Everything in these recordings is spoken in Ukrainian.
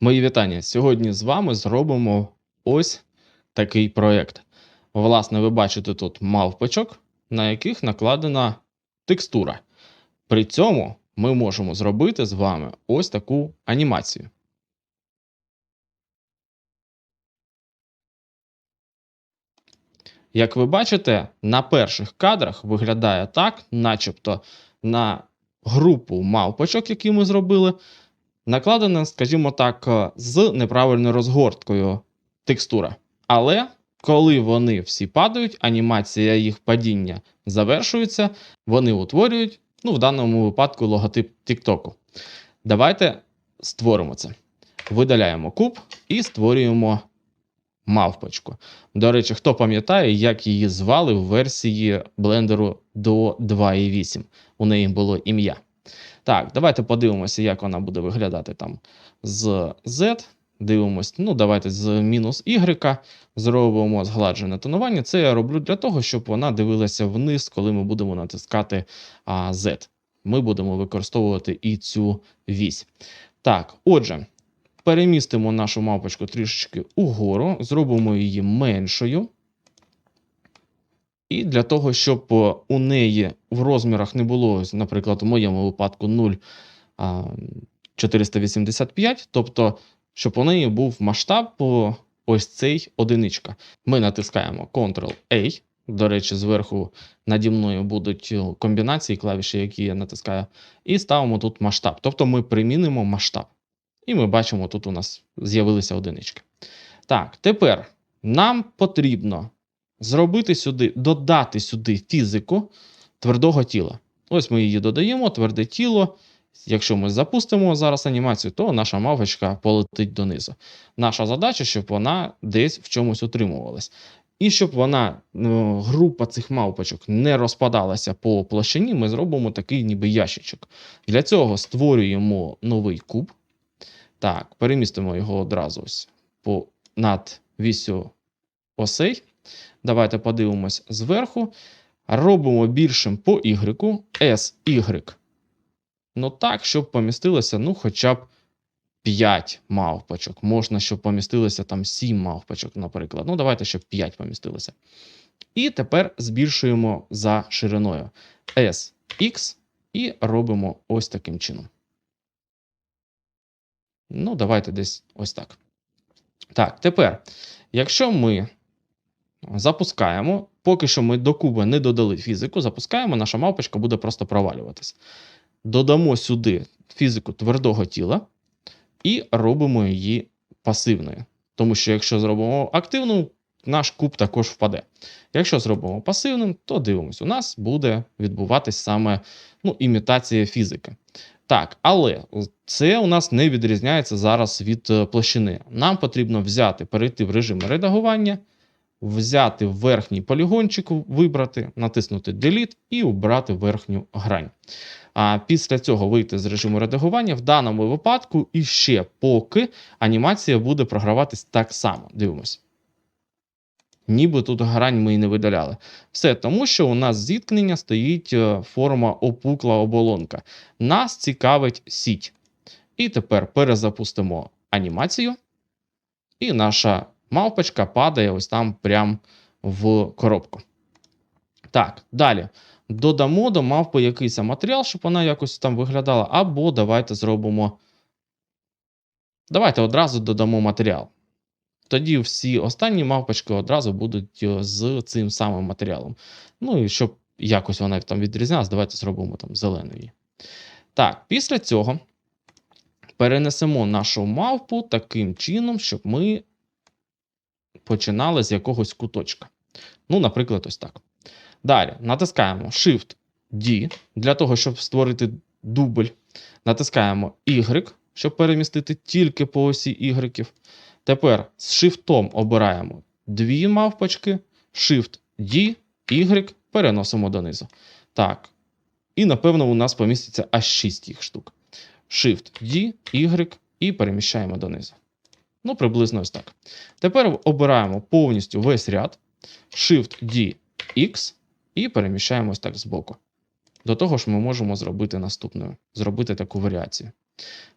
Мої вітання. Сьогодні з вами зробимо ось такий проєкт. Власне, ви бачите тут мавпочок, на яких накладена текстура. При цьому ми можемо зробити з вами ось таку анімацію. Як ви бачите, на перших кадрах виглядає так, начебто на групу мавпочок, які ми зробили, накладена, скажімо так, е, з неправильною розгорткою текстура. Але коли вони всі падають, анімація їх падіння завершується, вони утворюють, ну, в даному випадку, логотип TikTok. Давайте створимо це. Видаляємо куб і створюємо мавпочку. До речі, хто пам'ятає, як її звали в версії блендеру до 2.8. У неї було ім'я. Так, давайте подивимося, як вона буде виглядати там з Z. Дивимось, ну, давайте з мінус Y зробимо згладжене тонування. Це я роблю для того, щоб вона дивилася вниз, коли ми будемо натискати а, Z. Ми будемо використовувати і цю вісь. Так, отже, перемістимо нашу мавпочку трішечки угору, зробимо її меншою. І для того, щоб е, у неї в розмірах не було, наприклад, у моєму випадку 0,485, тобто, щоб у неї був масштаб по ось цей одиничка. Ми натискаємо Ctrl-A. До речі, зверху наді мною будуть е, комбінації клавіші, які я натискаю, і ставимо тут масштаб. Тобто ми примінимо масштаб. І ми бачимо, тут у нас з'явилися одинички. Так, тепер нам потрібно зробити сюди, додати сюди фізику твердого тіла. Ось ми її додаємо, тверде тіло. Якщо ми запустимо зараз анімацію, то наша мавпочка полетить донизу. Наша задача, щоб вона десь в чомусь утримувалась. І щоб вона, ну, група цих мавпочок не розпадалася по площині, ми зробимо такий ніби ящичок. Для цього створюємо новий куб. Так, перемістимо його одразу ось по, над вісю осей. Давайте подивимось зверху. Робимо більшим по Y, SY. Ну так, щоб помістилося, ну, хоча б 5 мавпочок. Можна, щоб помістилося там 7 мавпочок, наприклад. Ну, давайте, щоб 5 помістилося. І тепер збільшуємо за шириною SX і робимо ось таким чином. Ну, давайте десь ось так. Так, тепер, якщо ми запускаємо, поки що ми до куба не додали фізику, запускаємо, наша мавпочка буде просто провалюватися. Додамо сюди фізику твердого тіла і робимо її пасивною. Тому що, якщо зробимо активну, наш куб також впаде. Якщо зробимо пасивним, то дивимось, у нас буде відбуватись саме ну, імітація фізики. Так, але це у нас не відрізняється зараз від е, площини. Нам потрібно взяти, перейти в режим редагування, взяти верхній полігончик, вибрати, натиснути Delete і обрати верхню грань. А після цього вийти з режиму редагування. В даному випадку і ще поки анімація буде програватись так само. Дивимось. Ніби тут грань ми і не видаляли. Все тому, що у нас зіткнення стоїть е, форма опукла оболонка. Нас цікавить сіть. І тепер перезапустимо анімацію. І наша мавпочка падає ось там прямо в коробку. Так, далі. Додамо до мавпи якийсь матеріал, щоб вона якось там виглядала. Або давайте зробимо. Давайте одразу додамо матеріал. Тоді всі останні мавпочки одразу будуть е, з цим самим матеріалом. Ну і щоб якось вона там відрізнялась, давайте зробимо там зеленої. Так, після цього перенесемо нашу мавпу таким чином, щоб ми починали з якогось куточка. Ну, наприклад, ось так. Далі натискаємо Shift-D для того, щоб створити дубль. Натискаємо Y, щоб перемістити тільки по осі Y. Тепер з шифтом обираємо дві мавпочки, Shift-D, Y, переносимо донизу. Так. І, напевно, у нас поміститься аж 6 їх штук. Shift-D, Y і переміщаємо донизу. Ну, приблизно ось так. Тепер обираємо повністю весь ряд. Shift-D, X і переміщаємо ось так збоку. До того ж, ми можемо зробити наступною, зробити таку варіацію.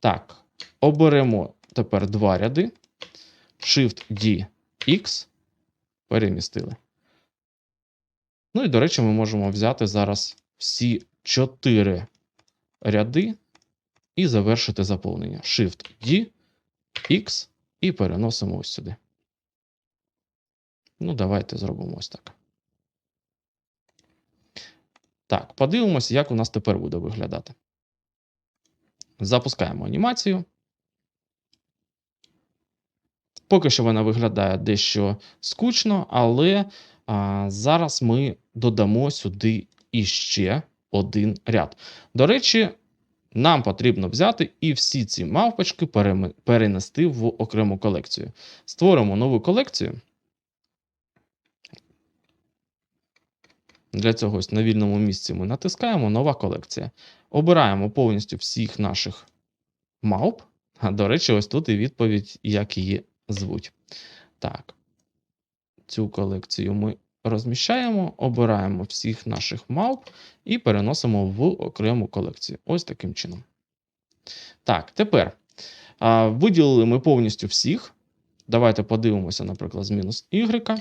Так, оберемо тепер два ряди. Shift-D X. Перемістили. Ну і, до речі, ми можемо взяти зараз всі чотири ряди і завершити заповнення. Shift-D, X і переносимо ось сюди. Ну, давайте зробимо ось так. Так, подивимося, як у нас тепер буде виглядати. Запускаємо анімацію. Поки що вона виглядає дещо скучно, але а, зараз ми додамо сюди іще один ряд. До речі, нам потрібно взяти і всі ці мавпочки перенести в окрему колекцію. Створимо нову колекцію. Для цього на вільному місці ми натискаємо нова колекція. Обираємо повністю всіх наших мавп. А, до речі, ось тут і відповідь, як її звуть. Так. Цю колекцію ми розміщаємо, обираємо всіх наших мавп і переносимо в окрему колекцію. Ось таким чином. Так, тепер а, виділили ми повністю всіх. Давайте подивимося, наприклад, з мінус Y.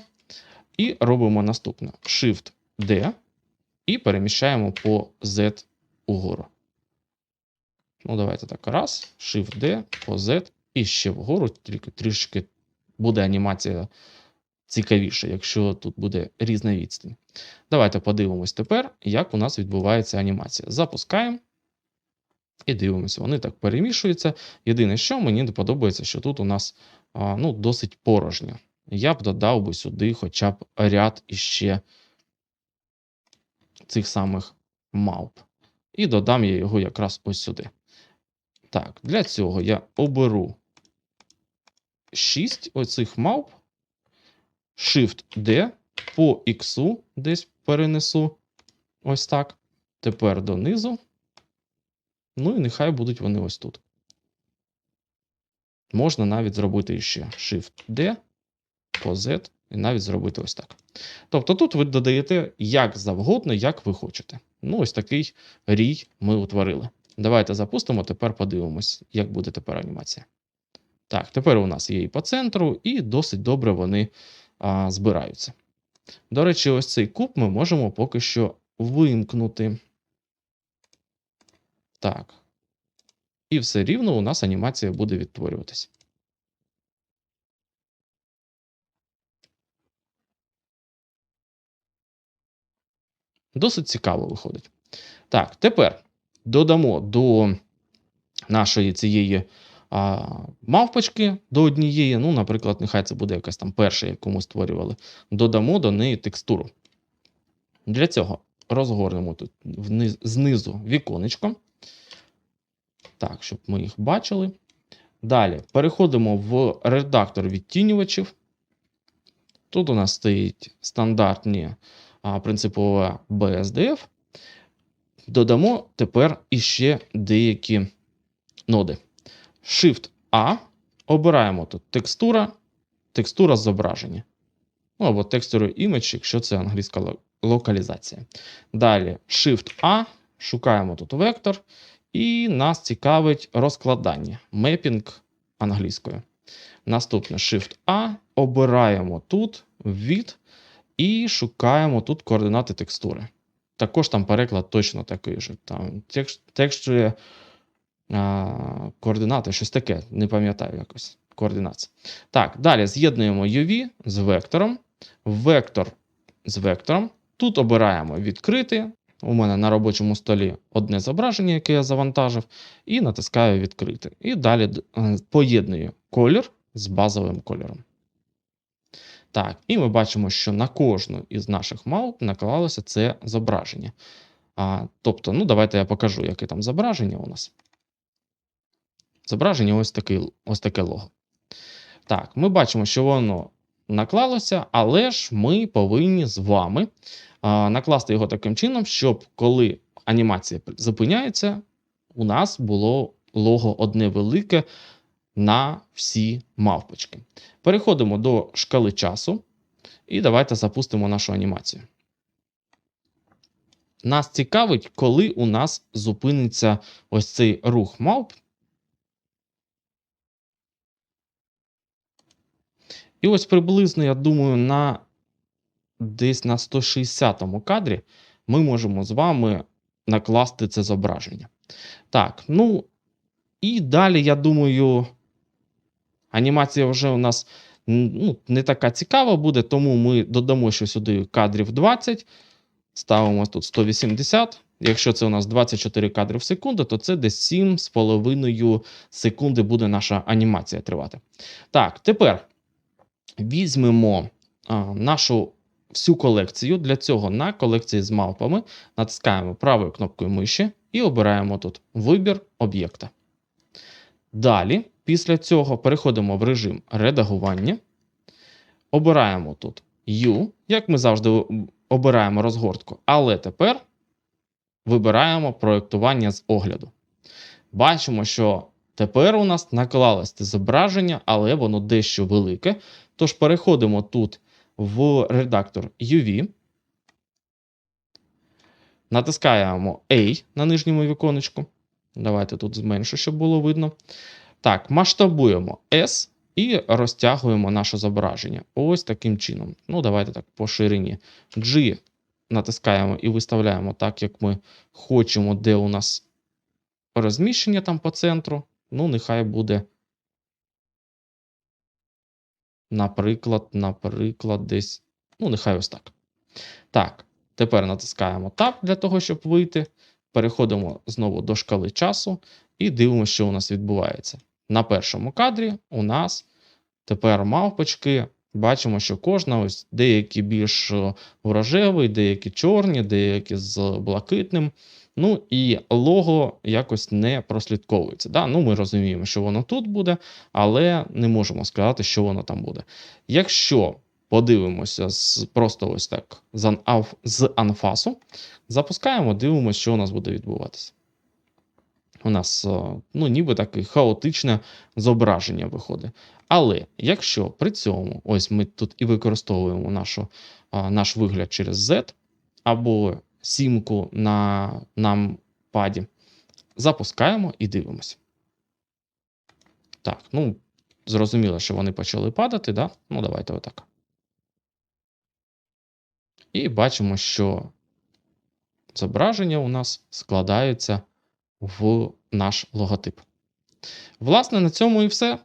І робимо наступне: Shift-D і переміщаємо по Z угору. Ну, давайте так. Раз, Shift-D по Z і ще вгору, тільки трішки буде анімація цікавіше, якщо тут буде різна відстань. Давайте подивимось тепер, як у нас відбувається анімація. Запускаємо. І дивимося, вони так перемішуються. Єдине, що мені не подобається, що тут у нас ну, досить порожньо. Я б додав би сюди хоча б ряд іще цих самих мавп. І додам я його якраз ось сюди. Так, для цього я оберу 6 оцих мавп. Shift-D по X десь перенесу. Ось так. Тепер донизу. Ну і нехай будуть вони ось тут. Можна навіть зробити ще Shift-D по Z і навіть зробити ось так. Тобто тут ви додаєте як завгодно, як ви хочете. Ну, ось такий рій ми утворили. Давайте запустимо, тепер подивимось, як буде тепер анімація. Так, тепер у нас є і по центру, і досить добре вони а, збираються. До речі, ось цей куб ми можемо поки що вимкнути. Так. І все рівно у нас анімація буде відтворюватись. Досить цікаво виходить. Так, тепер додамо до нашої цієї а, мавпочки до однієї. Ну, наприклад, нехай це буде якась там перша, яку ми створювали. Додамо до неї текстуру. Для цього розгорнемо тут вниз, знизу віконечко. Так, щоб ми їх бачили. Далі переходимо в редактор відтінювачів. Тут у нас стоїть стандартні принципове BSDF. Додамо тепер іще деякі ноди. Shift-A. Обираємо тут текстура, текстура зображення. Ну, або текстуру image, якщо це англійська локалізація. Далі Shift-A. Шукаємо тут вектор. І нас цікавить розкладання. Мепінг англійською. Наступне Shift-A. Обираємо тут від і шукаємо тут координати текстури. Також там переклад точно такий же. Там текст, текстує а, координати, щось таке, не пам'ятаю якось. Координація. Так, далі з'єднуємо UV з вектором. Вектор з вектором. Тут обираємо відкрити. У мене на робочому столі одне зображення, яке я завантажив, і натискаю відкрити. І далі е, поєдную колір з базовим кольором. Так, і ми бачимо, що на кожну із наших мавп наклалося це зображення. А, тобто, ну, давайте я покажу, яке там зображення у нас. Зображення ось, такий, ось таке лого. Так, ми бачимо, що воно наклалося, але ж ми повинні з вами а, накласти його таким чином, щоб коли анімація зупиняється, у нас було лого одне велике на всі мавпочки. Переходимо до шкали часу. І давайте запустимо нашу анімацію. Нас цікавить, коли у нас зупиниться ось цей рух мавп. І ось приблизно, я думаю, на десь на 160 кадрі ми можемо з вами накласти це зображення. Так, ну і далі, я думаю, анімація вже у нас ну, не така цікава буде, тому ми додамо ще сюди кадрів 20, ставимо тут 180. Якщо це у нас 24 кадри в секунду, то це десь 7,5 секунди буде наша анімація тривати. Так, тепер візьмемо а, нашу всю колекцію. Для цього на колекції з мавпами натискаємо правою кнопкою миші і обираємо тут вибір об'єкта. Далі, після цього переходимо в режим редагування. Обираємо тут U, як ми завжди обираємо розгортку, але тепер вибираємо проєктування з огляду. Бачимо, що тепер у нас наклалось це зображення, але воно дещо велике. Тож переходимо тут в редактор UV. Натискаємо A на нижньому віконечку. Давайте тут зменшу, щоб було видно. Так, масштабуємо S і розтягуємо наше зображення. Ось таким чином. Ну, давайте так, по ширині. G натискаємо і виставляємо так, як ми хочемо, де у нас розміщення там по центру. Ну, нехай буде. Наприклад, наприклад, десь. Ну, нехай ось так. Так, тепер натискаємо Tab для того, щоб вийти. Переходимо знову до шкали часу і дивимося, що у нас відбувається. На першому кадрі у нас тепер мавпочки. Бачимо, що кожна ось деякі більш е, в рожевий, деякі чорні, деякі з блакитним. Ну і лого якось не прослідковується. Да? Ну, Ми розуміємо, що воно тут буде, але не можемо сказати, що воно там буде. Якщо подивимося з, просто ось так з, ан- з анфасу, запускаємо, дивимося, що у нас буде відбуватися. У нас е, ну, ніби таке хаотичне зображення виходить. Але якщо при цьому, ось ми тут і використовуємо нашу, наш вигляд через Z або сімку на нам паді, запускаємо і дивимося. Так, ну, зрозуміло, що вони почали падати, да? Ну, давайте отак. І бачимо, що зображення у нас складається в наш логотип. Власне, на цьому і все.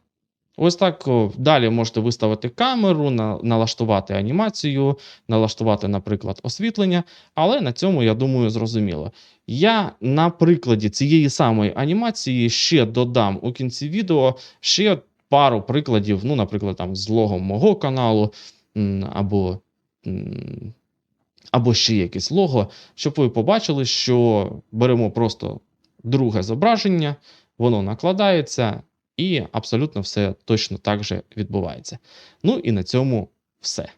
Ось так далі можете виставити камеру, на, налаштувати анімацію, налаштувати, наприклад, освітлення. Але на цьому, я думаю, зрозуміло. Я на прикладі цієї самої анімації ще додам у кінці відео ще пару прикладів, ну, наприклад, там з логом мого каналу, або, або ще якесь лого, щоб ви побачили, що беремо просто друге зображення, воно накладається. І абсолютно все точно так же відбувається. Ну і на цьому все.